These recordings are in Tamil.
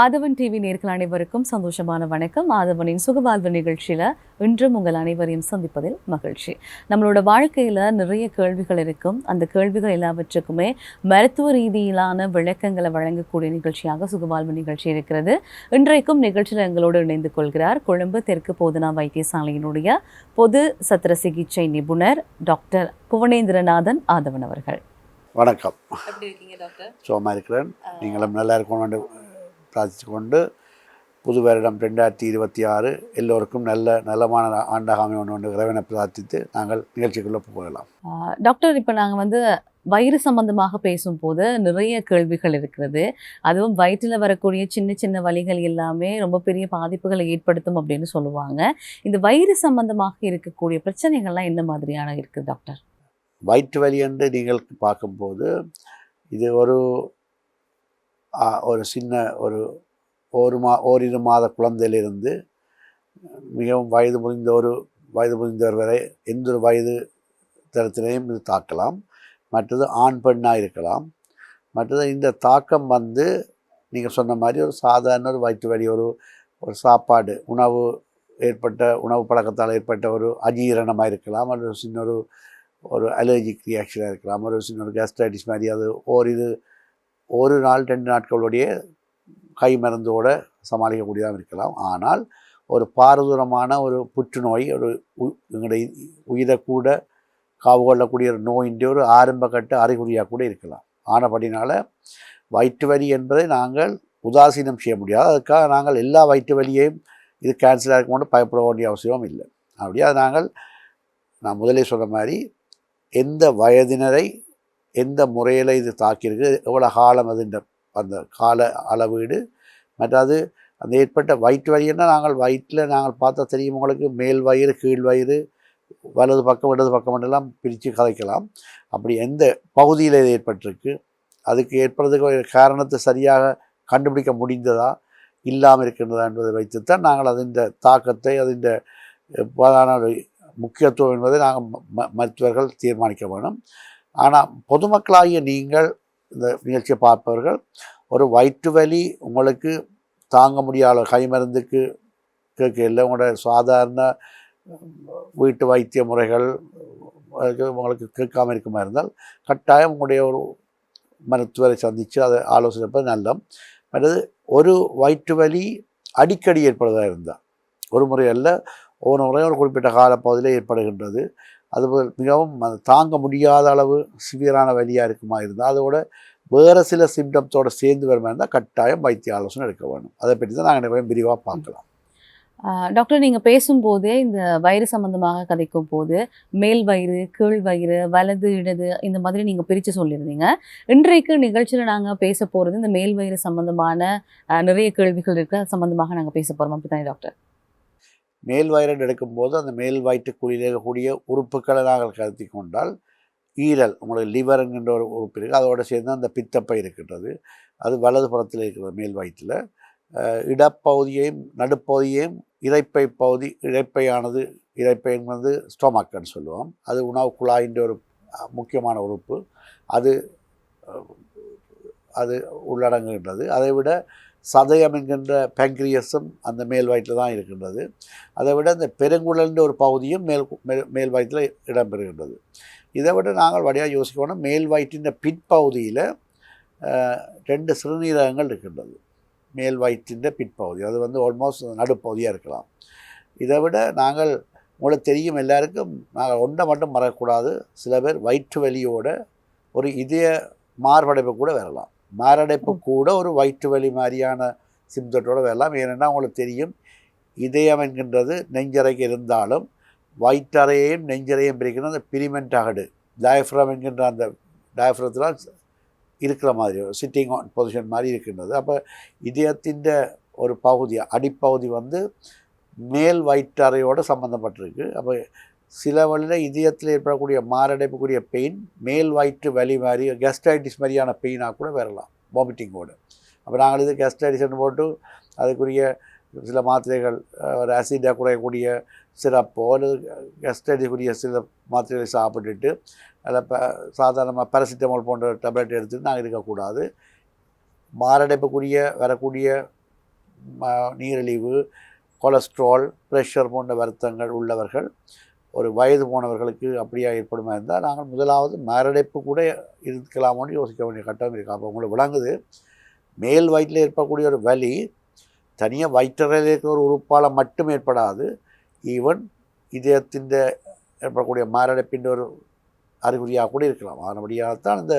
ஆதவன் டிவி நேர்கள் அனைவருக்கும் சந்தோஷமான வணக்கம். ஆதவனின் சுகவாழ்வு நிகழ்ச்சியில இன்றும் உங்கள் அனைவரையும் சந்திப்பதில் மகிழ்ச்சி. நம்மளோட வாழ்க்கையில நிறைய கேள்விகள் இருக்கும். அந்த கேள்விகள் எல்லாவற்றுக்குமே மருத்துவ ரீதியிலான விளக்கங்களை வழங்கக்கூடிய நிகழ்ச்சியாக சுகவாழ்வு நிகழ்ச்சி இருக்கிறது. இன்றைக்கும் நிகழ்ச்சியில் எங்களோடு இணைந்து கொள்கிறார் கொழும்பு தெற்கு போதனா வைத்தியசாலையினுடைய பொது சத்திர சிகிச்சை நிபுணர் டாக்டர் புவனேந்திரநாதன் ஆதவன் அவர்கள். வணக்கம். எப்படி இருக்கீங்க டாக்டர்? சுகமாக இருக்கிறேன். நீங்களும் நல்லா இருக்கணும் பிரார்த்தித்து கொண்டு புது வருடம் ரெண்டாயிரத்தி இருபத்தி ஆறு எல்லோருக்கும் நல்ல நலமான ஆண்டாக ஒன்று இறைவனை பிரார்த்தித்து நாங்கள் நிகழ்ச்சிக்குள்ளே போகலாம். டாக்டர் இப்போ நாங்கள் வந்து வயிறு சம்பந்தமாக பேசும்போது நிறைய கேள்விகள் இருக்கிறது. அதுவும் வயிற்றில் வரக்கூடிய சின்ன சின்ன வலிகள் எல்லாமே ரொம்ப பெரிய பாதிப்புகளை ஏற்படுத்தும் அப்படின்னு சொல்லுவாங்க. இந்த வயிறு சம்பந்தமாக இருக்கக்கூடிய பிரச்சனைகள்லாம் என்ன மாதிரியான இருக்குது டாக்டர்? வயிற்று வலி என்று நீங்கள் பார்க்கும்போது இது ஒரு ஒரு சின்ன ஒரு ஒரு மா ஓரிரு மாத குழந்தையிலிருந்து மிகவும் வயது முறிந்த ஒரு வயது முறிந்தவர் வரை எந்த ஒரு வயது தரத்திலையும் இது தாக்கலாம். மற்றது ஆண் பெண்ணாக இருக்கலாம். மற்றது இந்த தாக்கம் வந்து நீங்கள் சொன்ன மாதிரி ஒரு சாதாரண ஒரு வயிற்று வழி ஒரு ஒரு சாப்பாடு உணவு ஏற்பட்ட உணவு பழக்கத்தால் ஏற்பட்ட ஒரு அஜீரணமாக இருக்கலாம். அல்லது சின்ன ஒரு ஒரு அலர்ஜிக் ரியாக்ஷனாக இருக்கலாம். ஒரு சின்ன ஒரு கேஸ்ட்ரைட்டிஸ் மாதிரி அது ஓரிரு ஒரு நாள் ரெண்டு நாட்களுடைய கை மருந்தோடு சமாளிக்கக்கூடியதாக இருக்கலாம். ஆனால் ஒரு பாரதூரமான ஒரு புற்றுநோய் ஒரு எங்களுடைய உயிரை கூட காவு கொள்ளக்கூடிய ஒரு நோயின்ற ஒரு ஆரம்ப கட்ட அறிகுறியாக கூட இருக்கலாம். ஆனபடினால் வயிற்று வலி என்பதை நாங்கள் உதாசீனம் செய்ய முடியாது. அதுக்காக நாங்கள் எல்லா வயிற்று வலியையும் இது கேன்சலாக இருக்கும்போது பயப்பட வேண்டிய அவசியமும் இல்லை. அப்படியே அதை நாங்கள் நான் முதலே சொன்ன மாதிரி எந்த வயதினரை எந்த முறையில் இது தாக்கியிருக்கு? எவ்வளோ காலம் அதுன்ற அந்த கால அளவீடு மற்றது அந்த ஏற்பட்ட வயிற்று வலின்னா நாங்கள் வயிற்றில் நாங்கள் பார்த்தா தெரியும் உங்களுக்கு மேல் வயிறு கீழ் வயிறு வலது பக்கம் இடது பக்கம் எல்லாம் பிரித்து கதைக்கலாம். அப்படி எந்த பகுதியில் இது ஏற்பட்டிருக்கு? அதுக்கு ஏற்படுறதுக்கு காரணத்தை சரியாக கண்டுபிடிக்க முடிந்ததா? இல்லாமல் இருக்கின்றதா என்பதை வைத்துத்தான் நாங்கள் அதன் தாக்கத்தை அதன் பிரதான முக்கியத்துவம் என்பதை நாங்கள் ம- ம- மருத்துவர்கள் தீர்மானிக்க வேணும் ஆனால் பொதுமக்களாகிய நீங்கள் இந்த நிகழ்ச்சியை பார்ப்பவர்கள் ஒரு வயிற்று வலி உங்களுக்கு தாங்க முடியாத கை மருந்துக்கு கேட்கல உங்களோட சாதாரண வீட்டு வைத்திய முறைகள் உங்களுக்கு கேட்காமல் இருக்குமா இருந்தால் கட்டாயம் உங்களுடைய ஒரு மருத்துவரை சந்தித்து அதை ஆலோசனை நல்லம். மற்றது ஒரு வயிற்று வலி அடிக்கடி ஏற்படுவதாக இருந்தால் ஒரு முறை அல்ல ஒவ்வொரு முறையும் ஒரு குறிப்பிட்ட காலப்பகுதியில் ஏற்படுகின்றது. அது மிகவும் தாங்க முடியாத அளவு சிவியரான வலியாக இருக்குமா இருந்தால் அதோட வேறு சில சிம்டம்ஸோடு சேர்ந்து வருமா இருந்தால் கட்டாயம் வைத்திய ஆலோசனை எடுக்க வேணும் அதை பற்றி தான் நாங்கள் நிறைய விரிவாக பார்க்கலாம். டாக்டர் நீங்கள் பேசும்போதே இந்த வயிறு சம்மந்தமாக கதைக்கும் போது மேல் வயிறு கீழ் வயிறு வலது இடது இந்த மாதிரி நீங்கள் பிரித்து சொல்லியிருந்தீங்க. இன்றைக்கு நிகழ்ச்சியில் நாங்கள் பேச போகிறது இந்த மேல் வயிறு சம்மந்தமான நிறைய கேள்விகள் இருக்குது அது சம்மந்தமாக நாங்கள் பேச போகிறோம் அப்படித்தானே டாக்டர் மேல் வயிறு எடுக்கும்போது அந்த மேல் வயிற்றுக்குழியில் இருக்கக்கூடிய உறுப்புக்களை நாங்கள் கருத்தி கொண்டால் ஈரல் உங்களுக்கு லிவர் என்கின்ற ஒரு உறுப்பு இருக்குது அதோடு சேர்ந்து அந்த பித்தப்பை இருக்கின்றது. அது வலது புறத்தில் இருக்கிறது மேல் வயிற்றில். இடப்பகுதியையும் நடுப்பகுதியையும் இறைப்பை பகுதி இறைப்பையானது இறைப்பை என்பது ஸ்டொமக்குன்னு சொல்லுவோம். அது உணவு குழாயின்ற ஒரு முக்கியமான உறுப்பு. அது அது உள்ளடங்குகின்றது. அதை விட சதயம் என்கின்ற பேங்க்ரியஸும் அந்த மேல் வயிற்றில் தான் இருக்கின்றது. அதை விட இந்த பெருங்குழல்ன்ற ஒரு பகுதியும் மேல் மேல் மேல் வயிற்றில் இடம்பெறுகின்றது. இதை விட நாங்கள் வழியாக யோசிக்கணும் மேல் வயிற்றின் பிற்பகுதியில் ரெண்டு சிறுநீரகங்கள் இருக்கின்றது. மேல் வயிற்றின் பிற்பகுதி அது வந்து ஆல்மோஸ்ட் நடுப்பகுதியாக இருக்கலாம். இதை விட நாங்கள் உங்களுக்கு தெரியும் எல்லாருக்கும் நாங்கள் ஒன்றை மட்டும் மறக்கக்கூடாது. சில பேர் வயிற்று வலியோட ஒரு இதய மார்படைப்பு கூட வரலாம். மாரடைப்பு கூட ஒரு வயிற்று வலி மாதிரியான சிம்டத்தோட வரலாம். ஏனென்னா உங்களுக்கு தெரியும் இதயம் என்கின்றது நெஞ்சறைக்கு இருந்தாலும் வயிற்றறையையும் நெஞ்சறையும் பிரிக்கிற அந்த பிரிமெண்ட் அகடு டயஃப்ரம் என்கின்ற அந்த டயஃப்ரத்தில் இருக்கிற மாதிரி சிட்டிங் ஆன் பொசிஷன் மாதிரி இருக்கின்றது. அப்போ இதயத்தின் ஒரு பகுதி அடிப்பகுதி வந்து மேல் வயிற்றறையோடு சம்மந்தப்பட்டிருக்கு அப்போ சில வழியில் இதயத்தில் ஏற்படக்கூடிய மாரடைப்புக்குரிய பெயின் மேல் வயிற்று வலி மாதிரி கெஸ்டைட்டிஸ் மாதிரியான பெயினாக கூட வரலாம். வாமிட்டிங்கோடு அப்போ நாங்கள் இது கெஸ்டைட்டிஸ்னு போட்டு அதுக்குரிய சில மாத்திரைகள் ஒரு ஆசிடாக குறையக்கூடிய சிறப்போ அல்லது கெஸ்டைட்டிஸ்க்குரிய சில மாத்திரைகளை சாப்பிட்டுட்டு அதில் ப சாதாரணமாக பேராசிட்டமால் போன்ற டேப்லெட் எடுத்துகிட்டு நாங்கள் இருக்கக்கூடாது. மாரடைப்புக்குரிய வரக்கூடிய நீரிழிவு கொலஸ்ட்ரால் ப்ரெஷர் போன்ற வருத்தங்கள் உள்ளவர்கள் ஒரு வயது போனவர்களுக்கு அப்படியா ஏற்படுமா இருந்தால் நாங்கள் முதலாவது மாரடைப்பு கூட இருக்கலாமோன்னு யோசிக்க வேண்டிய கட்டம் இருக்கு. அப்போ உங்களை விளங்குது. மேல் வயிற்றில் ஏற்படக்கூடிய ஒரு வலி தனியாக வயிற்றில் இருக்கிற ஒரு உறுப்பால் மட்டும் ஏற்படாது. ஈவன் இதயத்தின் ஏற்படக்கூடிய மரடைப்பின் ஒரு அறிகுறியாக கூட இருக்கலாம். அதனபடியாகத்தான் இந்த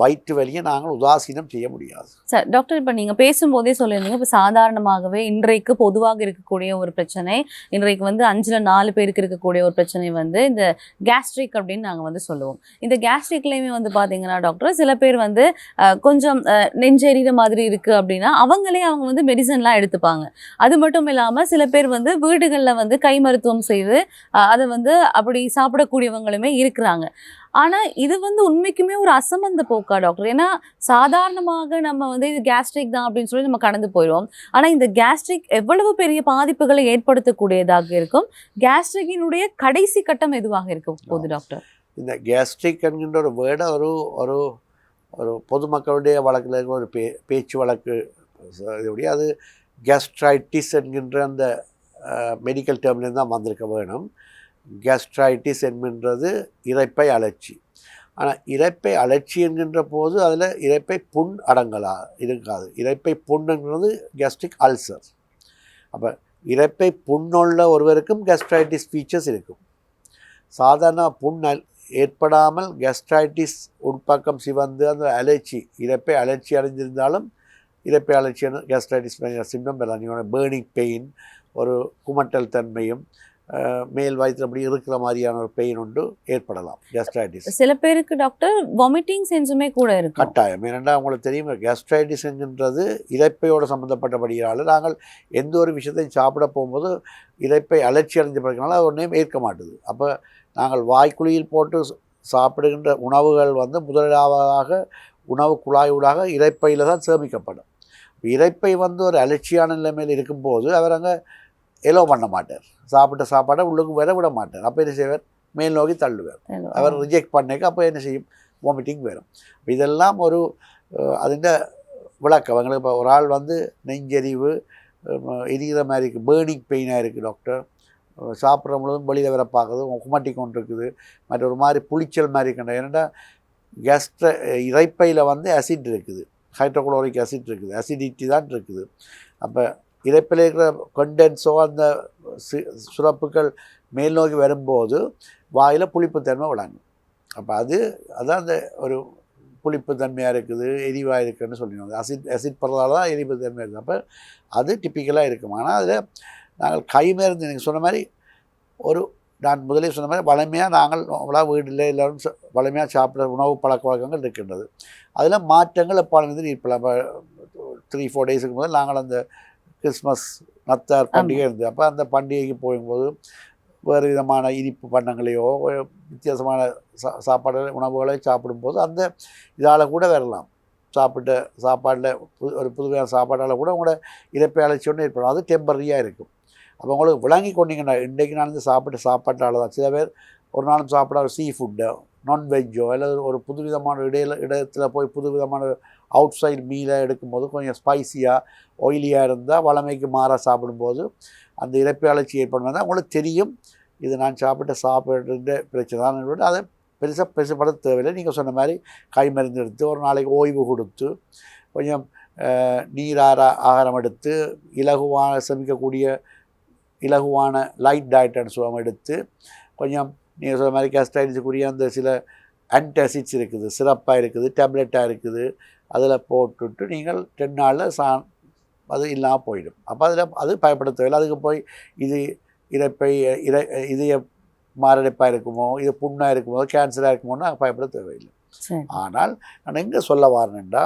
வயிற்று வலியை நாங்கள் உதாசீனம் செய்ய முடியாது. சார் டாக்டர் இப்போ நீங்கள் பேசும்போதே சொல்லியிருந்தீங்க இப்போ சாதாரணமாகவே இன்றைக்கு பொதுவாக இருக்கக்கூடிய ஒரு பிரச்சனை இன்றைக்கு வந்து அஞ்சில் நாலு பேருக்கு இருக்கக்கூடிய ஒரு பிரச்சனை வந்து இந்த கேஸ்ட்ரிக் அப்படின்னு நாங்கள் வந்து சொல்லுவோம். இந்த கேஸ்ட்ரிக்லேயுமே வந்து பார்த்தீங்கன்னா டாக்டர் சில பேர் வந்து கொஞ்சம் நெஞ்செறிகிற மாதிரி இருக்குது அப்படின்னா அவங்களே அவங்க வந்து மெடிசன்லாம் எடுத்துப்பாங்க. அது மட்டும் இல்லாமல் சில பேர் வந்து வீடுகளில் வந்து கை மருத்துவம் செய்து அதை வந்து அப்படி சாப்பிடக்கூடியவங்களுமே இருக்கிறாங்க. ஆனால் இது வந்து உண்மைக்குமே ஒரு அசம்பந்த போக்கா டாக்டர் ஏன்னா சாதாரணமாக நம்ம வந்து இது கேஸ்ட்ரிக் தான் அப்படின்னு சொல்லி நம்ம கடந்து போயிடுவோம். ஆனால் இந்த கேஸ்ட்ரிக் எவ்வளவு பெரிய பாதிப்புகளை ஏற்படுத்தக்கூடியதாக இருக்கும்? கேஸ்ட்ரிக்கினுடைய கடைசி கட்டம் எதுவாக இருக்கும் போது டாக்டர் இந்த கேஸ்ட்ரிக் என்கின்ற ஒரு வேர்டை ஒரு ஒரு ஒரு பொதுமக்களுடைய வழக்கில் இருக்கிற ஒரு பே பேச்சு வழக்கு இதோடைய அது கேஸ்ட்ரைட்டிஸ் என்கின்ற அந்த மெடிக்கல் டேர்ம்லேருந்து தான் வந்திருக்க வேணும். கேஸ்ட்ரைட்டிஸ் என்கின்றது இறைப்பை அழற்சி ஆனால் இறைப்பை அழற்சி என்கின்ற போது அதில் இறைப்பை புண் அடங்கலா இருக்காது. இறைப்பை புண்ணுங்கிறது கேஸ்ட்ரிக் அல்சர் அப்போ இறைப்பை புண்ணுள்ள ஒருவருக்கும் கேஸ்ட்ரைட்டிஸ் ஃபீச்சர்ஸ் இருக்கும். சாதாரண புண் அல்- ஏற்படாமல் கேஸ்ட்ரைட்டிஸ் உட்பக்கம் சிவந்து அந்த அலர்ச்சி இறப்பை அலர்ச்சி அடைஞ்சிருந்தாலும் இரைப்பை அலர்ச்சியான கேஸ்ட்ரைட்டிஸ் சிம்டம் பெறலாம் நீங்கள் பேர்னிங் பெயின் ஒரு குமட்டல் தன்மையும் மேல் வயிற்றில் அப்படி இருக்கிற மாதிரியான ஒரு பெயின் உண்டு ஏற்படலாம். கேஸ்ட்ரைட்டிஸ் சில பேருக்கு டாக்டர் வாமிட்டிங் சென்ஸுமே கூட இருக்கும். கட்டாயம். ஏனென்றா உங்களுக்கு தெரியும் கேஸ்ட்ரைட்டிஸ் என்கின்றது இரைப்பையோடு சம்மந்தப்பட்டபடியால் நாங்கள் எந்த ஒரு விஷயத்தையும் சாப்பிட போகும்போது இரைப்பை அலர்ச்சி அடைஞ்ச பிறகுனால அது ஒன்றையும் ஏற்க மாட்டுது. அப்போ நாங்கள் வாய்க்குழியில் போட்டு சாப்பிடுகின்ற உணவுகள் வந்து முதலாவதாக உணவு குழாயூடாக இரைப்பையில் தான் சேமிக்கப்படும். இரைப்பை வந்து ஒரு அலட்சியான நிலைமையில் இருக்கும்போது அவர் அங்கே எலோ பண்ண மாட்டார். சாப்பிட்ட சாப்பாடை உள்ளுக்கு வர விட மாட்டார். அப்போ என்ன செய்வார்? மேல் நோக்கி தள்ளுவார். அவர் ரிஜெக்ட் பண்ணிக்க அப்போ என்ன செய்யும்? வாமிட்டிங் வரும். இதெல்லாம் ஒரு அதுண்ட விளக்கம். அவங்களுக்கு இப்போ ஒரு ஆள் வந்து நெஞ்சரிவு எரிகிற மாதிரி இருக்குது பேர்னிங் பெயினாக இருக்குது டாக்டர் சாப்பிட்ற முழுவதும் வெளியில் வர பார்க்குது குமட்டி கொண்டு இருக்குது மற்ற ஒரு மாதிரி புளிச்சல் மாதிரி இருக்கின்ற ஏன்னா கேஸ்ட்ர இறைப்பையில் வந்து அசிட் இருக்குது. ஹைட்ரோக்ளோரிக் அசிட் இருக்குது. அசிடிட்டி தான் இருக்குது. அப்போ இறைப்பில் இருக்கிற கண்டென்ஸோ அந்த சுரப்புகள் மேல் நோக்கி வரும்போது வாயில் புளிப்புத்தன்மை விளங்கும் அப்போ அது அதான் அந்த ஒரு புளிப்பு தன்மையாக இருக்குது எரிவாக இருக்குதுன்னு சொல்லிடுவாங்க. அசிட் அசிட் படுறதால தான் எரிப்பு தன்மை இருக்குது. அப்போ அது டிப்பிக்கலாக இருக்கும். ஆனால் அதில் நாங்கள் கைமருந்து நீங்கள் சொன்ன மாதிரி ஒரு நான் முதலே சொன்ன மாதிரி வளமையாக நாங்கள் அவ்வளோ வீட்டில் எல்லோரும் ச- வளமையாக சாப்பிட்ற உணவு பழக்க வழக்கங்கள் இருக்கின்றது. அதில் மாற்றங்கள் எப்பாலும் இருப்பலாம் இப்போ த்ரீ ஃபோர் டேஸுக்கு முதல் நாங்கள் அந்த கிறிஸ்மஸ் நத்தார் பண்டிகை இருந்தது. அப்போ அந்த பண்டிகைக்கு போகும்போது வேறு விதமான இனிப்பு பண்டங்களையோ ஒரு வித்தியாசமான சா சாப்பாடு உணவுகளை சாப்பிடும்போது அந்த இதால் கூட வரலாம். சாப்பிட்ட சாப்பாடில் புது ஒரு புதுமையான சாப்பாடால் கூட உங்களோட இறப்பை அழைச்சி ஒன்று ஏற்படும் அது டெம்பரரியாக இருக்கும். அப்போ உங்களுக்கு விளங்கி கொண்டீங்கன்னா இன்றைக்கு நான் வந்து சாப்பிட்ட சாப்பாட்டால் தான். சில பேர் ஒரு நாளும் சாப்பிடாத சீ ஃபுட்டோ நான்வெஜ்ஜோ அல்லது ஒரு புதுவிதமான இடையில இடத்துல போய் புதுவிதமான அவுட் சைடு மீலாக எடுக்கும்போது கொஞ்சம் ஸ்பைசியாக ஆயிலியாக இருந்தால் வளமைக்கு மாறாக சாப்பிடும்போது அந்த இறப்பு அழைச்சி ஏற்படும். உங்களுக்கு தெரியும். இது நான் சாப்பிட்ட சாப்பிட்ற பிரச்சனை தான். அதை பெருசாக பெருசுப்பட தேவையில்லை. நீங்கள் சொன்ன மாதிரி கை மருந்து எடுத்து ஒரு நாளைக்கு ஓய்வு கொடுத்து கொஞ்சம் அஹ், நீரார ஆகாரம் எடுத்து இலகுவான சமிக்கக்கூடிய இலகுவான லைட் டயட்னு சொல்லுவாங்க. எடுத்து கொஞ்சம் நீங்கள் சொன்ன மாதிரி கேஸ்டைட்டிஸுக்குரிய அந்த சில ஆன்டாசிட்ஸ் இருக்குது. சிறப்பாக இருக்குது டேப்லெட்டாக இருக்குது. அதில் போட்டுட்டு நீங்கள் டென் நாளில் சா அது இல்லாமல் போயிடும். அப்போ அதில் அது பயப்பட தேவையில்லை அதுக்கு போய் இது இறப்பை இறை இதய மாரடைப்பாக இருக்குமோ இது புண்ணாக இருக்குமோ கேன்சராக இருக்குமோன்னு பயப்பட தேவையில்லை ஆனால் நான் எங்கே சொல்ல வரேன்டா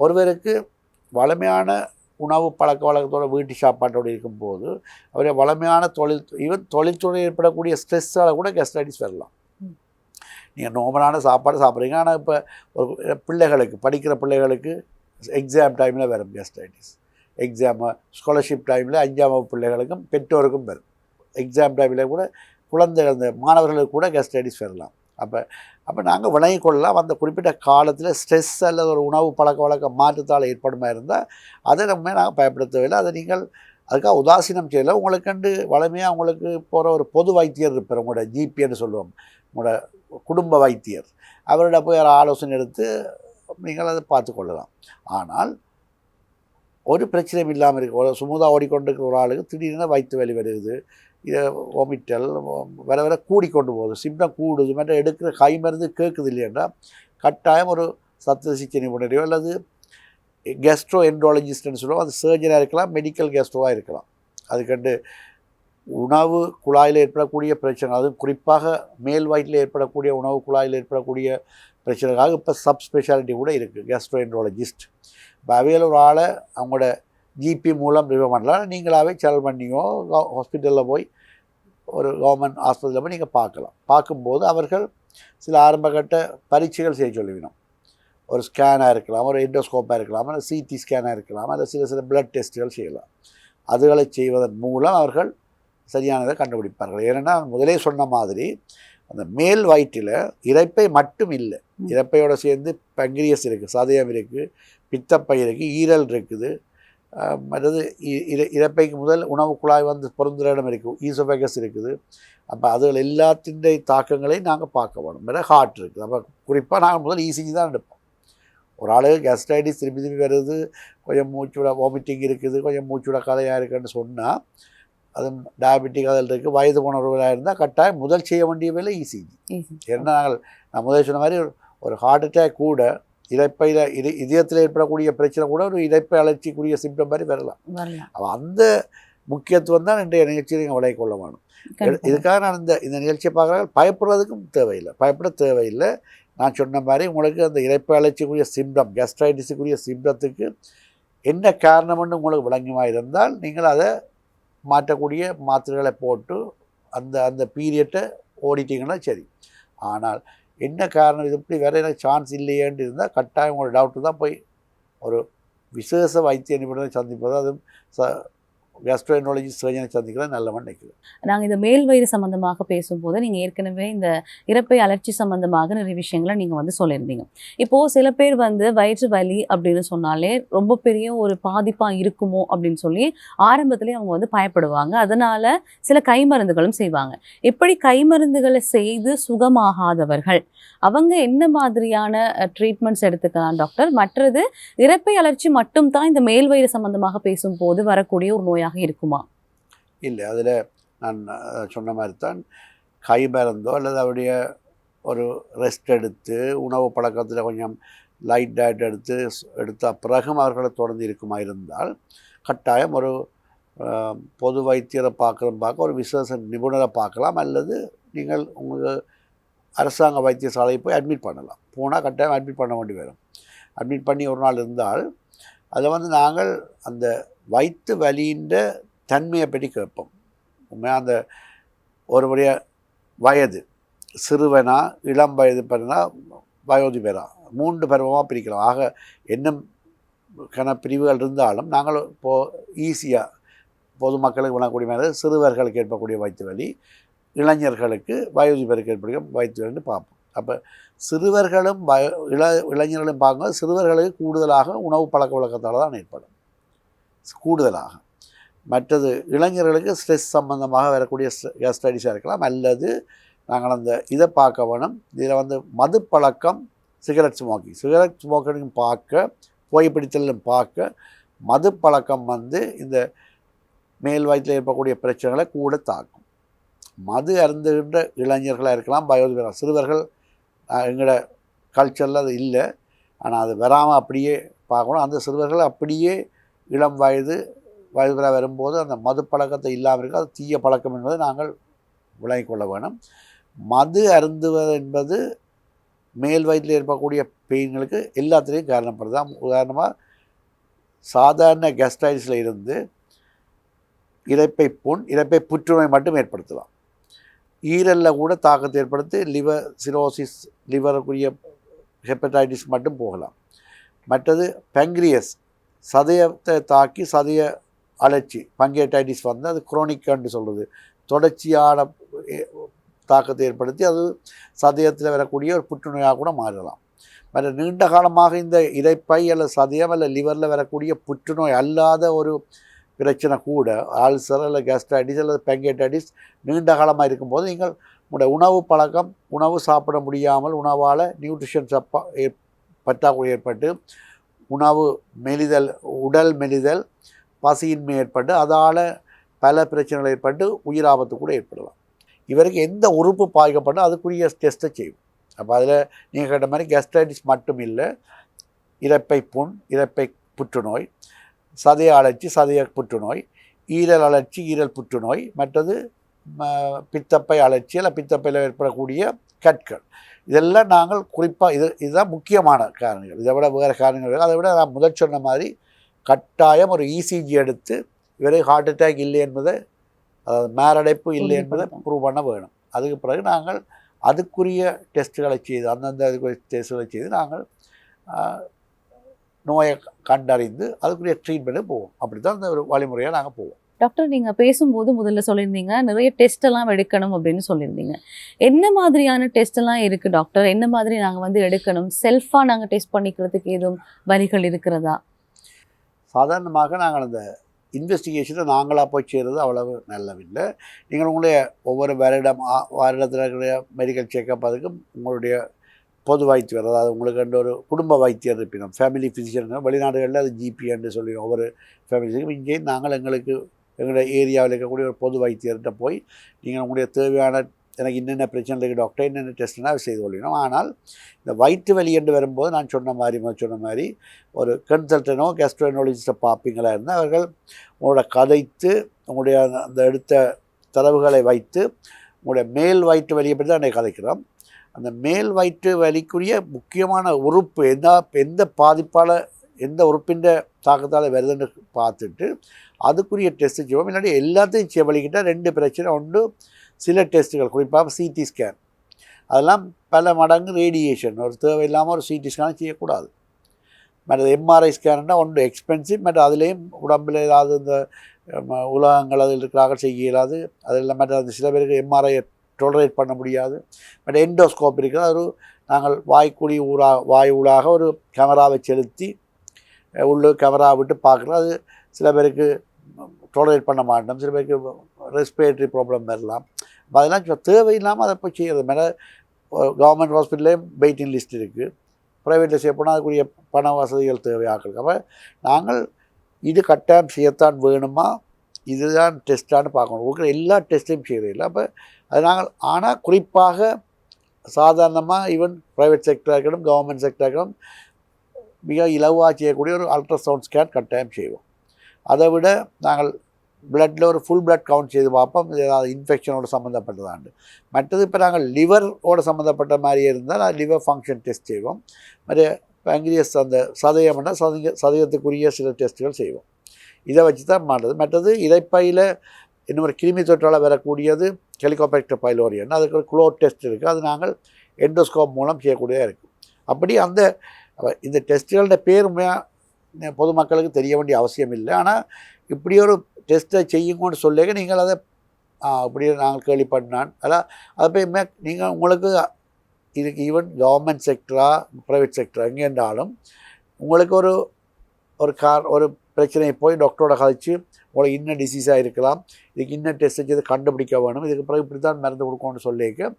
ஒருவருக்கு வளமையான உணவு பழக்க வழக்கத்தோட வீட்டு சாப்பாட்டோடு இருக்கும்போது அவருடைய வளமையான தொழில் ஈவன் தொழில்துறை ஏற்படக்கூடிய ஸ்ட்ரெஸ்ஸால் கூட கெஸ்டைட்டிஸ் வரலாம். ம். நீங்கள் நார்மலான சாப்பாடு சாப்பிட்றீங்க. ஆனால் இப்போ ஒரு பிள்ளைகளுக்கு படிக்கிற பிள்ளைகளுக்கு எக்ஸாம் டைமில் வரும். கெஸ்டைட்டிஸ் எக்ஸாம் ஸ்காலர்ஷிப் டைமில் அஞ்சாம் வகுப்பு பிள்ளைகளுக்கும் பெற்றோருக்கும் வரும். எக்ஸாம் டைமில் கூட குழந்தைகள் அந்த மாணவர்களுக்கு கூட கெஸ்டைட்டிஸ் வரலாம். அப்போ அப்போ நாங்கள் விளங்கி கொள்ளலாம். அந்த குறிப்பிட்ட காலத்தில் ஸ்ட்ரெஸ் அல்லது ஒரு உணவு பழக்க வழக்க மாற்றத்தால் ஏற்படுமா இருந்தால் அதை நம்ம நாங்கள் பயப்படுத்தவில்லை அதை நீங்கள் அதுக்காக உதாசீனம் செய்யலை. உங்களுக்கு கண்டு வளமையாக உங்களுக்கு போகிற ஒரு பொது வைத்தியர் இருப்பார். உங்களோட ஜிபின்னு சொல்லுவோம். உங்களோட குடும்ப வைத்தியர். அவரோட போய் ஆலோசனை எடுத்து நீங்கள் அதை பார்த்துக்கொள்ளலாம் ஆனால் ஒரு பிரச்சனையும் இல்லாமல் இருக்கு. ஒரு சுமூதாக ஓடிக்கொண்டிருக்கிற ஒரு ஆளுக்கு திடீர்னு வயிற்று வலி வருது. ஓமிட்டல் ஒமிட்டல் வர வர கூடிக்கொண்டு போகுது. சிம்டம் கூடுது. மற்ற எடுக்கிற கை மருந்து கேட்குது இல்லையென்றால் கட்டாயம் ஒரு சத்த சிகிச்சை நிபுணரையோ அல்லது கெஸ்ட்ரோ என்ட்ராலஜிஸ்ட்னு சொல்லுவோம். அது சர்ஜனாக இருக்கலாம் மெடிக்கல் கெஸ்ட்ரோவாக இருக்கலாம். அதுக்கண்டு உணவு குழாயில் ஏற்படக்கூடிய பிரச்சனை அதுவும் குறிப்பாக மேல் வயிற்றில் ஏற்படக்கூடிய உணவு குழாயில் ஏற்படக்கூடிய பிரச்சனைக்காக இப்போ சப் ஸ்பெஷாலிட்டி கூட இருக்குது கெஸ்ட்ரோ என்ட்ராலஜிஸ்ட் இப்போ அவையில் ஒரு ஆளை அவங்களோட ஜிபி மூலம் ரிவர் பண்ணலாம். நீங்களாகவே செலவு பண்ணியோ ஹாஸ்பிட்டலில் போய் ஒரு கவர்மெண்ட் ஆஸ்பத்திரியில் போய் நீங்கள் பார்க்கலாம். பார்க்கும்போது அவர்கள் சில ஆரம்பகட்ட பரீட்சைகள் செய்ய சொல்லிவிடும். ஒரு ஸ்கேனாக இருக்கலாம் ஒரு எண்டோஸ்கோப்பாக இருக்கலாம் அல்லது சிடி ஸ்கேனாக இருக்கலாம் அல்லது சில சில பிளட் டெஸ்ட்டுகள் செய்யலாம். அதுகளை செய்வதன் மூலம் அவர்கள் சரியானதை கண்டுபிடிப்பார்கள். ஏன்னா முதலே சொன்ன மாதிரி அந்த மேல் வயிற்றில் இரைப்பை மட்டும் இல்லை. இரைப்பையோடு சேர்ந்து பங்கிரியஸ் இருக்குது சதயம் இருக்குது பித்தப்பை இருக்குது ஈரல் இருக்குது. ஆஹ் மற்றது இ- இர இரைப்பைக்கு முதல் உணவு குழாய் வந்து பொருந்துகிற இடம் இருக்குது ஈசோபேகஸ் இருக்குது. அப்போ அதுகள் எல்லாத்தின் தாக்கங்களையும் நாங்கள் பார்க்க வேணும். ஹார்ட் இருக்குது. அப்போ குறிப்பாக நாங்கள் முதல் இசிஜி தான் எடுப்போம். ஒரு ஆளுக்கு கெஸ்டைட்டிஸ் திருப்பி திருப்பி வருது கொஞ்சம் மூச்சுட வாமிட்டிங் இருக்குது கொஞ்சம் மூச்சுட கதையாக இருக்குன்னு சொன்னால் அது டயபெட்டிக் அதில் இருக்குது வயது போனவர்களாக இருந்தால் கட்டாயம் முதல் செய்ய வேண்டிய வேலை இசிஜி. ஏன்னா நாங்கள் நான் முதல் சொன்ன மாதிரி ஒரு- ஹார்ட் அட்டாக் கூட இரைப்பையில் இது இதயத்தில் ஏற்படக்கூடிய பிரச்சனை கூட ஒரு இரைப்பை அழற்சிக்குரிய சிம்டம் மாதிரி வரலாம். அப்ப அந்த முக்கியத்துவம் தான் இன்றைய நிகழ்ச்சியை நீங்கள் விலை கொள்ள வேணும். இதுக்காக நான் இந்த இந்த நிகழ்ச்சியை பார்க்குறாங்க பயப்படுறதுக்கும் தேவையில்லை. பயப்பட தேவையில்லை. நான் சொன்ன மாதிரி உங்களுக்கு அந்த இறைப்பு அழைச்சிக்குரிய சிம்டம் கெஸ்ட்ரைட்டிஸுக்குரிய சிம்டத்துக்கு என்ன காரணம்னு உங்களுக்கு விளங்குமா இருந்தால் நீங்கள் அதை மாற்றக்கூடிய மாத்திரைகளை போட்டு அந்த அந்த பீரியட்டை ஓடிட்டிங்கன்னா சரி. ஆனால் என்ன காரணம்? இது இப்படி வேறு எனக்கு சான்ஸ் இல்லையேன்னு இருந்தால் கட்டாயம் உங்களோட டவுட்டு தான் போய் ஒரு விசேஷ வைத்திய நிபுணரை சந்திப்பது. அதுவும் ச கஸ்ட்ரோஎன்டாலஜி சர்ஜனை சந்திக்கிறேன். நல்லவன் நினைக்கிறேன். நாங்கள் இந்த மேல் வயிறு சம்மந்தமாக பேசும்போது நீங்க ஏற்கனவே இந்த இறப்பை அலர்ச்சி சம்பந்தமாக நிறைய விஷயங்களை நீங்க வந்து சொல்லியிருந்தீங்க. இப்போ சில பேர் வந்து வயிற்று வலி அப்படின்னு சொன்னாலே ரொம்ப பெரிய ஒரு பாதிப்பா இருக்குமோ அப்படின்னு சொல்லி ஆரம்பத்திலே அவங்க வந்து பயப்படுவாங்க. அதனால சில கை மருந்துகளும் செய்வாங்க. எப்படி கை மருந்துகளை செய்து சுகமாகாதவர்கள்? அவங்க என்ன மாதிரியான ட்ரீட்மெண்ட்ஸ் எடுத்துக்கலாம் டாக்டர் மற்றது இறப்பை அலர்ச்சி மட்டும் தான் இந்த மேல் வயிறு சம்மந்தமாக பேசும்போது வரக்கூடிய ஒரு நோயாக இருக்குமா? இல்லை அதில் நான் சொன்ன மாதிரி தான் கை மருந்தோ அல்லது அவருடைய ஒரு ரெஸ்ட் எடுத்து உணவு பழக்கத்தில் கொஞ்சம் லைட் டயட் எடுத்து எடுத்த பிறகும் அவர்களை தொடர்ந்து இருக்குமா இருந்தால் கட்டாயம் ஒரு பொது வைத்தியரை பார்க்குற பார்க்க ஒரு விசேஷ நிபுணரை பார்க்கலாம் அல்லது நீங்கள் உங்கள் அரசாங்க வைத்தியசாலையை போய் அட்மிட் பண்ணலாம். போனால் கட்டாயம் அட்மிட் பண்ண வேண்டி வரும். அட்மிட் பண்ணி ஒரு நாள் இருந்தால் அதை வந்து நாங்கள் அந்த வயிற்று வலின்ற தன்மையை பற்றி கேட்போம். உண்மையாக அந்த ஒருவருடைய வயது சிறுவனா இளம் வயது பெறனா வயோதிபரா மூன்று பருவமாக பிரிக்கலாம். ஆக என்ன கன பிரிவுகள் இருந்தாலும் நாங்கள் இப்போது ஈஸியாக பொதுமக்களுக்கு விளங்கக்கூடிய மாதிரி சிறுவர்களுக்கு ஏற்படக்கூடிய வயிற்று வலி இளைஞர்களுக்கு வயோதிபருக்கு ஏற்படுகிற வயிற்று வலின்னு பார்ப்போம். அப்போ சிறுவர்களும் வய இள இளைஞர்களும் பார்க்கும்போது சிறுவர்களுக்கு கூடுதலாக உணவு பழக்க வழக்கத்தால் தான் ஏற்படும். கூடுதலாக. மற்றது இளைஞர்களுக்கு ஸ்ட்ரெஸ் சம்மந்தமாக வரக்கூடிய ஸ்டடிஸாக இருக்கலாம். அல்லது நாங்கள் அந்த இதை பார்க்க வேணும். இதில் வந்து மது பழக்கம் சிகரெட் ஸ்மோக்கிங் சிகரெட் ஸ்மோக்கிங் பார்க்க புகைப்பிடித்தலும் பார்க்க மது பழக்கம் வந்து இந்த மேல் வயிற்றில் இருக்கக்கூடிய பிரச்சனைகளை கூட தாக்கும். மது அருந்துகின்ற இளைஞர்களாக இருக்கலாம் வயோதிபர்கள் சிறுவர்கள் எங்களோட கல்ச்சரில் அது இல்லை. ஆனால் அது வராமல் அப்படியே பார்க்கணும். அந்த சிறுவர்கள் அப்படியே இளம் வயது வயதுகளாக வரும்போது அந்த மது பழக்கத்தை இல்லாமல் இருக்க அது தீய பழக்கம் என்பதை நாங்கள் விளங்கிக் கொள்ள வேணும் மது அருந்துவது என்பது மேல் வயிற்றில் ஏற்படக்கூடிய பெயின்களுக்கு எல்லாத்துலேயும் காரணப்படுதான் உதாரணமாக சாதாரண கெஸ்டைல்ஸில் இருந்து இறப்பை புண் இறப்பை புற்றுநோய் மட்டும் ஏற்படுத்தலாம். ஈரலில் கூட தாக்கத்தை ஏற்படுத்தி லிவர் சிரோசிஸ் லிவருக்குரிய ஹெப்படைட்டிஸ் மட்டும் போகலாம். மற்றது பெங்க்ரியஸ் சதயத்தை தாக்கி சதய அழற்சி பங்கேட்டைட்டிஸ் வந்து அது குரோனிக்கன்னு சொல்கிறது தொடர்ச்சியான தாக்கத்தை ஏற்படுத்தி அது சதயத்தில் வரக்கூடிய ஒரு புற்றுநோயாக கூட மாறலாம். மற்ற நீண்ட காலமாக இந்த இறைப்பை அல்லது சதயம் அல்லது லிவரில் வரக்கூடிய புற்றுநோய் அல்லாத ஒரு பிரச்சனை கூட ஆல்சர் அல்லது கேஸ்ட்ரைட்டிஸ் அல்லது பெங்கேட்டைட்டிஸ் நீண்ட காலமாக இருக்கும்போது நீங்கள் உங்களுடைய உணவு பழக்கம் உணவு சாப்பிட முடியாமல் உணவால் நியூட்ரிஷன் சப்பா ஏற்- பற்றாக்குறை ஏற்பட்டு உணவு மெலிதல் உடல் மெலிதல் பசியின்மை ஏற்பட்டு அதால் பல பிரச்சனைகள் ஏற்பட்டு உயிராபத்து கூட ஏற்படலாம். இவருக்கு எந்த உறுப்பு பாதிக்கப்பட்டோ அதுக்குரிய டெஸ்ட்டை செய்யும். அப்போ அதில் நீங்கள் கேட்ட மாதிரி கெஸ்ட்ரைட்டிஸ் மட்டும் இல்லை இறப்பை புண் இறப்பை புற்றுநோய் சதய அழற்சி சதய புற்றுநோய் ஈரல் அழற்சி ஈரல் புற்றுநோய் மற்றது பித்தப்பை அழற்சி அல்ல பித்தப்பையில் ஏற்படக்கூடிய கற்கள். இதெல்லாம் நாங்கள் குறிப்பாக இது இதுதான் முக்கியமான காரணங்கள் இதை விட வேறு காரணங்கள். அதை விட நான் முதல் சொன்ன மாதிரி கட்டாயம் ஒரு இசிஜி எடுத்து இவரை ஹார்ட் அட்டாக் இல்லை என்பதை அதாவது மாரடைப்பு இல்லை என்பதை. ப்ரூவ் பண்ண வேணும். அதுக்கு பிறகு நாங்கள் அதுக்குரிய டெஸ்ட்டுகளை செய்து அந்தந்த அதுக்குரிய டெஸ்ட்டுகளை செய்து நாங்கள் நோயை கண்டறிந்து அதுக்குரிய ட்ரீட்மெண்ட்டு போவோம். அப்படி தான் அந்த ஒரு வழிமுறையாக நாங்கள் போவோம். டாக்டர் நீங்கள் பேசும்போது முதல்ல சொல்லியிருந்தீங்க நிறைய டெஸ்ட் எல்லாம் எடுக்கணும் அப்படின்னு சொல்லியிருந்தீங்க. என்ன மாதிரியான டெஸ்ட் எல்லாம் டாக்டர்? என்ன மாதிரி நாங்கள் வந்து எடுக்கணும்? செல்ஃபாக நாங்கள் டெஸ்ட் பண்ணிக்கிறதுக்கு எதுவும் வழிகள் இருக்கிறதா? சாதாரணமாக நாங்கள் அந்த இன்வெஸ்டிகேஷனை நாங்களாக போய் செய்கிறது அவ்வளவு நல்லவில்லை. நீங்கள் உங்களுடைய ஒவ்வொரு வருடம் ஆ- வருடத்தில் இருக்கிற மெடிக்கல் செக்கப் அதுக்கு உங்களுடைய பொது வைத்தியர் அதாவது உங்களுக்கு ரெண்டு ஒரு குடும்ப வைத்தியர் இருப்பினோம் ஃபேமிலி ஃபிசிஷியன் வெளிநாடுகளில் அது ஜிபி என்று சொல்லி ஒவ்வொரு ஃபேமிலி இங்கேயும் நாங்கள் எங்களுக்கு எங்களுடைய ஏரியாவில் இருக்கக்கூடிய ஒரு பொது வைத்தியர்கிட்ட போய் நீங்கள் உங்களுடைய தேவையான எனக்கு என்னென்ன பிரச்சனை இருக்குது டாக்டர் என்னென்ன டெஸ்ட்னா செய்து கொள்ளணும் ஆனால் இந்த வயிற்று வலி என்று வரும்போது நான் சொன்ன மாதிரி சொன்ன மாதிரி ஒரு கன்சல்டனோ கேஸ்ட்ரோஎனாலஜிஸ்ட்டை பார்ப்பீங்களா இருந்தால் அவர்கள் உங்களோட கதைத்து உங்களுடைய அந்த- அந்த எடுத்த தரவுகளை வைத்து உங்களுடைய மேல் வயிற்று வலியை பற்றி தான் கதைக்கிறோம். அந்த மேல் வயிற்று வலிக்குரிய முக்கியமான உறுப்பு எந்த எந்த பாதிப்பால் எந்த உறுப்பின் தாக்கத்தால் வருதுன்னு பார்த்துட்டு அதுக்குரிய டெஸ்ட்டு செய்வோம். இல்லாட்டி எல்லாத்தையும் செவலிக்கிட்டால் ரெண்டு பிரச்சனை ஒன்று சில டெஸ்ட்டுகள் குறிப்பாக சிடி ஸ்கேன் அதெல்லாம் பல மடங்கு ரேடியேஷன் ஒரு தேவையில்லாமல் ஒரு சிடி ஸ்கேன் செய்யக்கூடாது. மற்றது எம்ஆர்ஐ ஸ்கேன்னா ஒன்று எக்ஸ்பென்சிவ் மற்ற அதுலேயும் உடம்பில் ஏதாவது இந்த ம, உலகங்கள் அதில் இருக்கிறாக செய்ய இயலாது. அது மற்ற அந்த சில பேருக்கு எம்ஆர்ஐ டொலரேட் பண்ண முடியாது. பட் எண்டோஸ்கோப் இருக்குது. அது ஒரு நாங்கள் வாய்க்குழி ஊரா வாய் ஊடாக ஒரு கேமராவை செலுத்தி உள்ளே கேமரா விட்டு பார்க்குறோம் அது சில பேருக்கு டொலரேட் பண்ண மாட்டோம். சில பேருக்கு ரெஸ்பிரேட்டரி ப்ராப்ளம் வரலாம். அதெல்லாம் தேவையில்லாமல் அதை போய் செய்கிறது மேலே கவர்மெண்ட் ஹாஸ்பிட்டல்லேயும் வெயிட்டிங் லிஸ்ட் இருக்குது ப்ரைவேட்டில் செய்ய போனால் அதுக்குரிய பண வசதிகள் தேவையாக்கிறது அப்போ நாங்கள் இது கட்டாயம் செய்யத்தான் வேணுமா? இதுதான் டெஸ்ட்டான்னு பார்க்கணும். இருக்கிற எல்லா டெஸ்ட்டையும் செய்கிறதில்ல அப்போ அது நாங்கள் ஆனால் குறிப்பாக சாதாரணமாக ஈவன் ப்ரைவேட் செக்டராக இருக்கட்டும் கவர்மெண்ட் செக்டராக இருக்கட்டும் மிக இலவாக செய்யக்கூடிய ஒரு அல்ட்ராசவுண்ட் ஸ்கேன் கட்டாயம் செய்வோம். அதை விட நாங்கள் பிளட்டில் ஒரு ஃபுல் பிளட் கவுண்ட் செய்து பார்ப்போம். ஏதாவது இன்ஃபெக்ஷனோட சம்மந்தப்பட்டதாண்டு மற்றது இப்போ நாங்கள் லிவரோட சம்மந்தப்பட்ட மாதிரி இருந்தால் லிவர் ஃபங்க்ஷன் டெஸ்ட் செய்வோம். மற்ற பேங்கிரியஸ் அந்த சதயம்னா சதய சதயத்துக்குரிய சில டெஸ்ட்டுகள் செய்வோம். இதை வச்சு தான் மாட்டது மற்றது இலைப்பையில் இன்னொரு கிருமி தொற்றால் வரக்கூடியது ஹெலிகாப்டர் பைலோரியன் அதுக்கு ஒரு குளோ டெஸ்ட் இருக்குது அது நாங்கள் எண்டோஸ்கோப் மூலம் செய்யக்கூடியதாக இருக்குது அப்படி அந்த அப்போ இந்த டெஸ்ட்டுகளோட பேர் பொதுமக்களுக்கு தெரிய வேண்டிய அவசியம் இல்லை. ஆனால் இப்படி ஒரு டெஸ்ட்டை செய்யுங்கன்னு சொல்லிங்க நீங்கள் அதை ஆ, இப்படி நாங்கள் கேள்விப்படினான் அதான் அதை போய் மே நீங்கள் உங்களுக்கு இதுக்கு ஈவன் கவர்மெண்ட் செக்டரா ப்ரைவேட் செக்டரா எங்கே இருந்தாலும் உங்களுக்கு ஒரு ஒரு கார் ஒரு பிரச்சனையை போய் டாக்டரோட கழிச்சு உங்களுக்கு இன்ன டிசீஸாக இருக்கலாம். இதுக்கு இன்ன டெஸ்ட் செஞ்சது கண்டுபிடிக்க வேணும். இதுக்கு பிறகு இப்படி தான் மருந்து கொடுக்கணும்னு சொல்லிக்க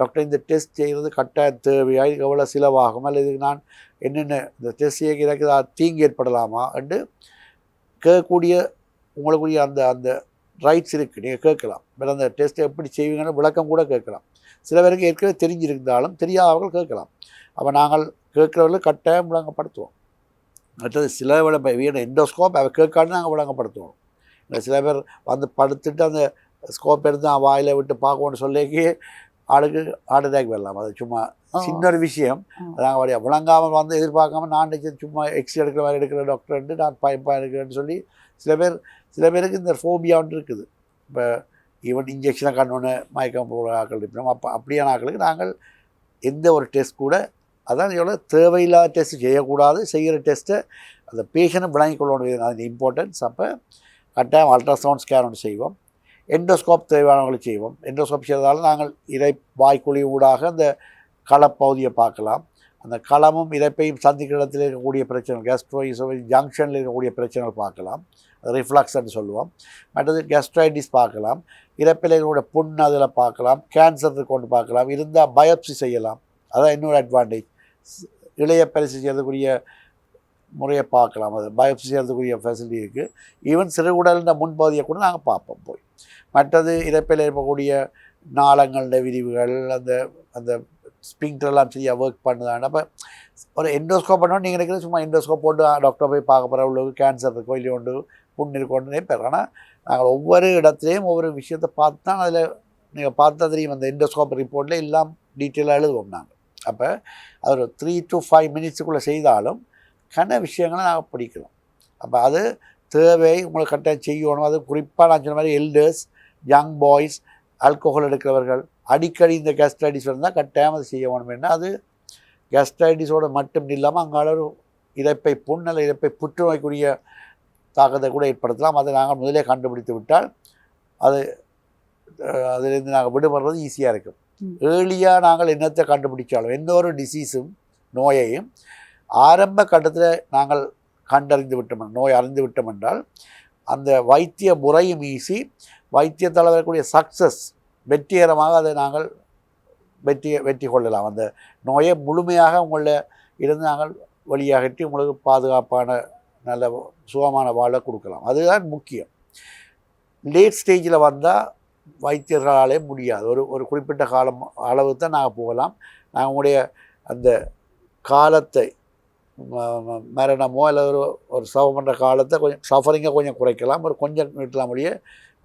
டாக்டர் இந்த டெஸ்ட் செய்கிறது கட்டாயம் தேவையாக இதுக்கு எவ்வளோ செலவாகும்? அல்லது இதுக்கு நான் என்னென்ன இந்த டெஸ்ட் செய்ய எனக்கு தீங்கு ஏற்படலாமா? என்று கேட்கக்கூடிய உங்களுக்குரிய அந்த அந்த ரைட்ஸ் இருக்குது நீங்கள் கேட்கலாம். பட் அந்த டெஸ்ட்டை எப்படி செய்வீங்கன்னு விளக்கம் கூட கேட்கலாம். சில பேருக்கு ஏற்கனவே தெரிஞ்சிருந்தாலும் தெரியாதவர்கள் கேட்கலாம். அப்போ நாங்கள் கேட்குறவர்கள் கட்டாயம் விளங்கப்படுத்துவோம். மற்றது சில விட வீடு எண்டோஸ்கோப் அவ கேட்காது நாங்கள் விளங்கப்படுத்துவோம் இல்லை சில பேர் வந்து படுத்துட்டு அந்த ஸ்கோப் எடுத்து அவன் வாயில் விட்டு பார்க்கணும்னு சொல்லிக்கு ஆளுக்கு ஹார்ட் அட்டாக் வரலாம் அது சும்மா. சின்ன ஒரு விஷயம். அதாங்க வழியா விளங்காமல் வந்து எதிர்பார்க்காம நான் சும்மா எக்ஸ் எடுக்கிற மாதிரி எடுக்கிற டாக்டர்ன்ட்டு நான் பயப்பாக இருக்கிறேன்னு சொல்லி சில பேர் சில பேருக்கு இந்த ஃபோபியா ஒன்று இருக்குது இப்போ ஈவன் இன்ஜெக்ஷனை கண்ணொன்று மயக்கம் போகிற ஆக்கள் இருப்போம் அப்போ அப்படியான ஆக்களுக்கு நாங்கள் எந்த ஒரு டெஸ்ட் கூட அதான் எவ்வளோ தேவையில்லாத டெஸ்ட் செய்யக்கூடாது செய்கிற டெஸ்ட்டை அந்த பேஷண்ட்டை விளங்கிக் வேண்டியது அது இம்பார்ட்டன்ஸ் அப்போ கட்டாயம் அல்ட்ராசவுண்ட் ஸ்கேன் ஒன்று செய்வோம். எண்டோஸ்கோப் தேவையானவங்களை செய்வோம். எண்டோஸ்கோப் செய்வதால் நாங்கள் இறை வாய்க்குழி ஊடாக அந்த களப்பகுதியை பார்க்கலாம். அந்த களமும் இறைப்பையும் சந்திக்கிற இடத்துல இருக்கக்கூடிய பிரச்சனைகள் கேஸ்ட்ரோ ஜங்ஷனில் இருக்கக்கூடிய பிரச்சனைகள் பார்க்கலாம். ரிஃப்ளக்ஸ்ன்னு சொல்லுவோம். மற்றது கெஸ்ட்ரைட்டிஸ் பார்க்கலாம். இறப்பில் இருக்கக்கூடிய புண் அதில் பார்க்கலாம். கேன்சர் கொண்டு பார்க்கலாம். இருந்தால் பயோப்சி செய்யலாம். அதான் இன்னொரு அட்வான்டேஜ் இளைய பரிசு செய்யறதுக்குரிய முறையை பார்க்கலாம். அது பயோப்சி செய்யறதுக்குரிய ஃபெசிலிட்டி இருக்குது ஈவன் சிறுகுடலின் முன்பகுதியை கூட நாங்கள் பார்ப்போம் போய். மற்றது இறப்பில் இருக்கக்கூடிய நாளங்களில் விரிவுகள் அந்த அந்த ஸ்பிங்டர்லாம் சரியாக ஒர்க் பண்ணுதான்னு. அப்போ ஒரு எண்டோஸ்கோப் பண்ணோம் நீங்கள் நினைக்கிறது சும்மா எண்டோஸ்கோப் போட்டு டாக்டர் போய் பார்க்க போகிற உள்ளவங்க கேன்சர் இருக்கோ இல்லையோ உண்டு புண்ணு இருக்கோன்னு பேர் ஆனால் நாங்கள் ஒவ்வொரு இடத்துலையும் ஒவ்வொரு விஷயத்தை பார்த்து தான் அதில் நீங்கள் பார்த்தா தெரியும். அந்த எண்டோஸ்கோப் ரிப்போர்ட்டில் எல்லாம் டீட்டெயிலாக எழுதுவோம் நாங்கள் அப்போ அது ஒரு த்ரீ டு ஃபைவ் மினிட்ஸுக்குள்ளே செய்தாலும் கன விஷயங்களை நாங்கள் பிடிக்கிறோம். அப்போ அது தேவை உங்களுக்கு கட்டாயம் செய்யணும். அது குறிப்பாக நான் சொன்ன மாதிரி எல்டர்ஸ் யங் பாய்ஸ் ஆல்கோஹால் எடுக்கிறவர்கள் அடிக்கடி இந்த கேஸ்ட்ரைட்டிஸ் இருந்தால் கட்டாயம் அதை செய்ய வேணும்னா அது கேஸ்ட்ரைட்டிஸோடு மட்டும் இல்லாமல் அங்கால ஒரு இறப்பை புண் இறப்பை புற்றுநோய்க்குரிய தாக்கத்தை கூட ஏற்படுத்தலாம். அதை நாங்கள் முதலே கண்டுபிடித்து விட்டால் அது அதிலிருந்து நாங்கள் விடுபடுறது ஈஸியாக இருக்கும். ஏர்லியாக நாங்கள் என்னத்தை கண்டுபிடிச்சாலும் எந்த ஒரு டிசீஸும் நோயையும் ஆரம்ப கட்டத்தில் நாங்கள் கண்டறிந்து விட்டோம். நோய் அறிந்து விட்டோம் என்றால் அந்த வைத்திய முறையும் ஈசி வைத்தியத்தால் வரக்கூடிய சக்ஸஸ் வெற்றிகரமாக அதை நாங்கள் வெற்றி வெற்றி கொள்ளலாம். அந்த நோயை முழுமையாக உங்களில் இருந்து நாங்கள் வழியாகட்டி உங்களுக்கு பாதுகாப்பான நல்ல சுகமான வாழை கொடுக்கலாம். அதுதான் முக்கியம். லேட் ஸ்டேஜில் வந்தால் வைத்தியர்களாலே முடியாது. ஒரு ஒரு குறிப்பிட்ட காலம் அளவு தான் நாங்கள் போகலாம். நாங்கள் உங்களுடைய அந்த காலத்தை மரணமோ அல்லது ஒரு ஒரு சவம் பண்ணுற காலத்தை கொஞ்சம் சஃபரிங்கை கொஞ்சம் குறைக்கலாம். ஒரு கொஞ்சம் நீட்டலாம் முடிய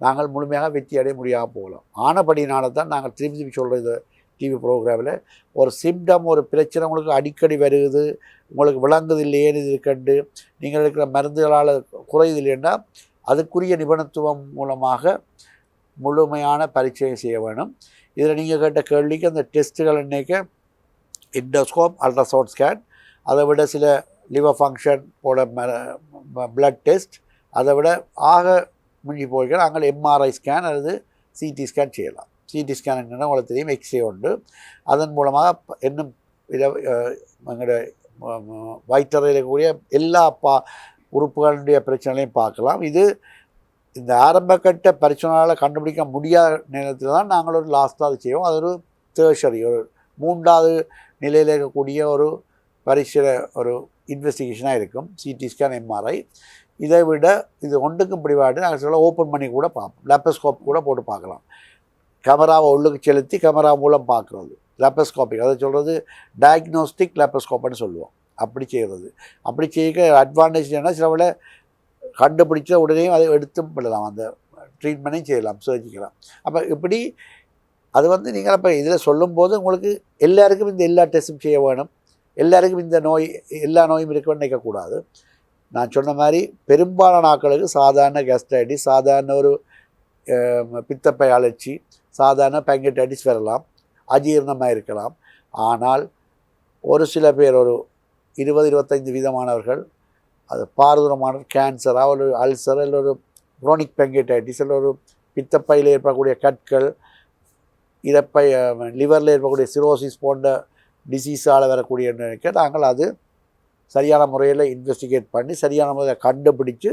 நாங்கள் முழுமையாக வெற்றி அடைய முடியாமல் போகலாம். ஆனபடினால தான் நாங்கள் திருப்பி திருப்பி சொல்கிறது டிவி ப்ரோக்ராமில் ஒரு சிம்டம் ஒரு பிரச்சனை உங்களுக்கு அடிக்கடி வருகுது உங்களுக்கு விளங்குது இல்லையேன்னு இது கண்டு நீங்கள் இருக்கிற மருந்துகளால் குறையுது இல்லைன்னா அதுக்குரிய நிபுணத்துவம் மூலமாக முழுமையான பரீட்சையை செய்ய வேணும். இதில் நீங்கள் கேட்ட கேள்விக்கு அந்த டெஸ்ட்டுகள் இன்றைக்கு இண்டோஸ்கோப் அல்ட்ராசவுண்ட் ஸ்கேன் அதை விட சில லிவர் ஃபங்க்ஷன் போல பிளட் டெஸ்ட் அதை விட ஆக முடிஞ்சு போய்க்கிற அங்கே எம்ஆர்ஐ ஸ்கேன் அல்லது சிடி ஸ்கேன் செய்யலாம். சிடி ஸ்கேன் உங்களுக்கு தெரியும் எக்ஸ்ரே உண்டு. அதன் மூலமாக இன்னும் இதை எங்களோட வயிற்றறையில் இருக்கக்கூடிய எல்லா பா உறுப்புகளுடைய பிரச்சனைகளையும் பார்க்கலாம். இது இந்த ஆரம்பக்கட்ட பிரச்சனையால் கண்டுபிடிக்க முடியாத நேரத்தில் தான் நாங்கள் ஒரு லாஸ்ட்டாக அது செய்வோம். அது ஒரு தேர்ஷரி ஒரு மூன்றாவது நிலையில் இருக்கக்கூடிய ஒரு பரிசீல ஒரு இன்வெஸ்டிகேஷனாக இருக்கும். சிடி ஸ்கேன் எம்ஆர்ஐ இதை விட இது ஒன்றுக்கும் பிடிவாட்டு நாங்கள் சில ஓப்பன் பண்ணி கூட பார்ப்போம். லெப்பஸ்கோப் கூட போட்டு பார்க்கலாம். கேமராவை உள்ளுக்கு செலுத்தி கேமரா மூலம் பார்க்குறது. லெப்பஸ்கோபிக் அதை சொல்கிறது டயக்னோஸ்டிக் லெப்பஸ்கோப்புன்னு சொல்லுவோம். அப்படி செய்கிறது அப்படி செய்ய அட்வான்டேஜ் என்ன? சில கண்டுபிடிச்ச உடனே அதை எடுத்தும் விடலாம் அந்த ட்ரீட்மெண்ட்டையும் செய்யலாம் சர்ஜிக்கலாம் அப்போ இப்படி அது வந்து நீங்கள் அப்போ இதில் சொல்லும்போது உங்களுக்கு எல்லாருக்கும் இந்த எல்லா டெஸ்ட்டும் செய்ய வேணும். எல்லாருக்கும் இந்த நோய் எல்லா நோயும் இருக்கணும்னு நினைக்கக்கூடாது. நான் சொன்ன மாதிரி பெரும்பாலான ஆக்களுக்கு சாதாரண கேஸ்ட்ரைட்டிஸ் சாதாரண ஒரு பித்தப்பை அழைச்சி சாதாரண பேங்கடைட்டிஸ் வரலாம் அஜீரணமாக இருக்கலாம். ஆனால் ஒரு சில பேர் ஒரு இருபது இருபத்தைந்து வீதமானவர்கள் அது பாரதூரமான கேன்சராக ஒரு அல்சர் இல்லை ஒரு குரோனிக் பெங்கைட்டைட்டிஸ் இல்லை ஒரு பித்தப்பையில் ஏற்படக்கூடிய கற்கள் இறப்பை லிவரில் ஏற்படக்கூடிய சிரோசிஸ் போன்ற டிசீஸால் வரக்கூடிய நினைக்க நாங்கள் அது சரியான முறையில் இன்வெஸ்டிகேட் பண்ணி சரியான முறையில் கண்டுபிடிச்சு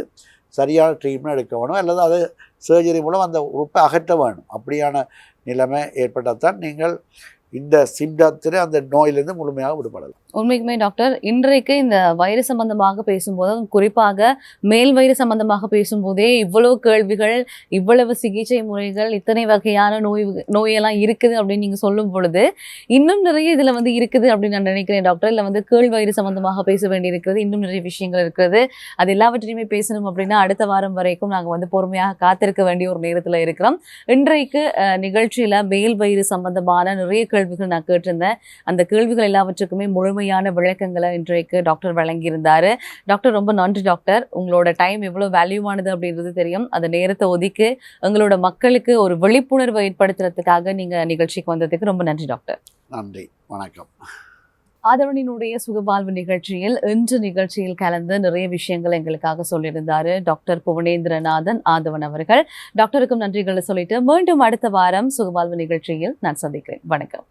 சரியான ட்ரீட்மெண்ட் எடுக்க வேணும். அல்லது அது சர்ஜரி மூலம் அந்த உறுப்பை அகற்ற வேணும். அப்படியான நிலைமை ஏற்பட்டால் தான் நீங்கள் இந்த சிம்டத்தில் அந்த நோயிலிருந்து முழுமையாக விடுபடலாம். உண்மைக்குமே டாக்டர் இன்றைக்கு இந்த வைரஸ் சம்பந்தமாக பேசும்போது குறிப்பாக மேல் வயிறு சம்பந்தமாக பேசும்போதே இவ்வளவு கேள்விகள் இவ்வளவு சிகிச்சை முறைகள் இத்தனை வகையான நோய் நோயெல்லாம் இருக்குது அப்படின்னு நீங்க சொல்லும் பொழுது இன்னும் நிறைய இதுல வந்து இருக்குது அப்படின்னு நான் நினைக்கிறேன் டாக்டர். இல்ல வந்து கேள் வயிறு சம்பந்தமாக பேச வேண்டியிருக்கிறது இன்னும் நிறைய விஷயங்கள் இருக்கிறது அது எல்லாவற்றையுமே பேசணும் அப்படின்னா அடுத்த வாரம் வரைக்கும் நாங்கள் வந்து பொறுமையாக காத்திருக்க வேண்டிய ஒரு நேரத்துல இருக்கிறோம். இன்றைக்கு நிகழ்ச்சியில் நிகழ்ச்சியில மேல் வயிறு சம்பந்தமான நிறைய கேள்விகள் நான் கேட்டிருந்தேன். அந்த கேள்விகள் எல்லாவற்றுக்குமே முழுமையான விளக்கங்களை இன்றைக்கு டாக்டர் வழங்கியிருந்தாரு. டாக்டர் ரொம்ப நன்றி டாக்டர். உங்களோட டைம் எவ்வளோ வேல்யூவானது அப்படின்றது தெரியும். அந்த நேரத்தை ஒதுக்கி எங்களோட மக்களுக்கு ஒரு விழிப்புணர்வை ஏற்படுத்துறதுக்காக நீங்க நிகழ்ச்சிக்கு வந்ததுக்கு ரொம்ப நன்றி டாக்டர். நன்றி. வணக்கம். ஆதவனினுடைய சுகவாழ்வு நிகழ்ச்சியில் இன்று நிகழ்ச்சியில் கலந்து நிறைய விஷயங்கள் எங்களுக்காக சொல்லியிருந்தாரு டாக்டர் புவனேந்திரநாதன் ஆதவன் அவர்கள். டாக்டருக்கும் நன்றிகளை சொல்லிட்டு மீண்டும் அடுத்த வாரம் சுகவாழ்வு நிகழ்ச்சியில் நான் சந்திக்கிறேன். வணக்கம்.